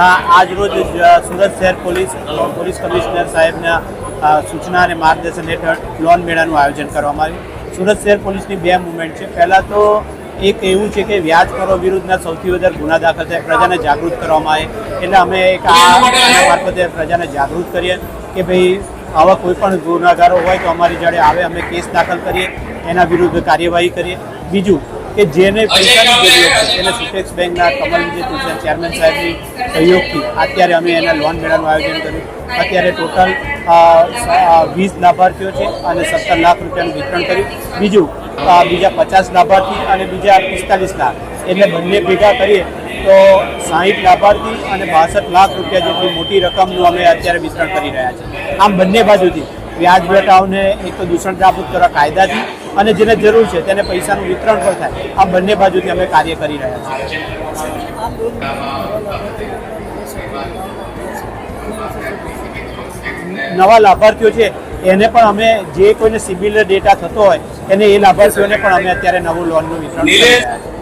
આ આજરોજ જ સુરત શહેર પોલીસ પોલીસ કમિશનર સાહેબના સૂચના અને માર્ગદર્શન હેઠળ લોન મેળાનું આયોજન કરવામાં આવ્યું. સુરત શહેર પોલીસની બે મુવમેન્ટ છે. પહેલાં તો એક એવું છે કે વ્યાજ કરો વિરુદ્ધના સૌથી વધારે ગુના દાખલ થાય, પ્રજાને જાગૃત કરવામાં આવે. એટલે અમે એક આ મારફતે પ્રજાને જાગૃત કરીએ કે ભાઈ, આવા કોઈ પણ ગુનાગારો હોય તો અમારી જોડે આવે, અમે કેસ દાખલ કરીએ, એના વિરુદ્ધ કાર્યવાહી કરીએ. બીજું કે જેને પૈસાની જરૂરિયાત છે એને સુટેક્સ બેંકના કમલ વિજય ચેરમેન સાહેબની સહયોગથી અત્યારે અમે એના લોન મેળાનું આયોજન કર્યું. અત્યારે ટોટલ વીસ લાભાર્થીઓ છે અને સત્તર લાખ રૂપિયાનું વિતરણ કર્યું. બીજું બીજા પચાસ લાભાર્થી અને બીજા પિસ્તાલીસ લાખ. એટલે બંને ભેગા કરીએ તો સાહીઠ લાભાર્થી અને બાસઠ લાખ રૂપિયા જેટલી મોટી રકમનું અમે અત્યારે વિતરણ કરી રહ્યા છીએ. આમ બંને બાજુથી વ્યાજ બેટાઓને એક તો દૂષણ નાબૂદ કરવા કાયદાથી અને જેને જરૂર છે તેને પૈસાનું વિતરણ પણ થાય. આ બંને બાજુથી અમે કાર્ય કરી રહ્યા છીએ. નવા લાભાર્થીઓ છે, એને પણ અમે જે કોઈને સિબિલ ડેટા થતો હોય, એને એ લાભાર્થીઓને પણ અમે અત્યારે નવું લોનનું વિતરણ કરી રહ્યા છીએ.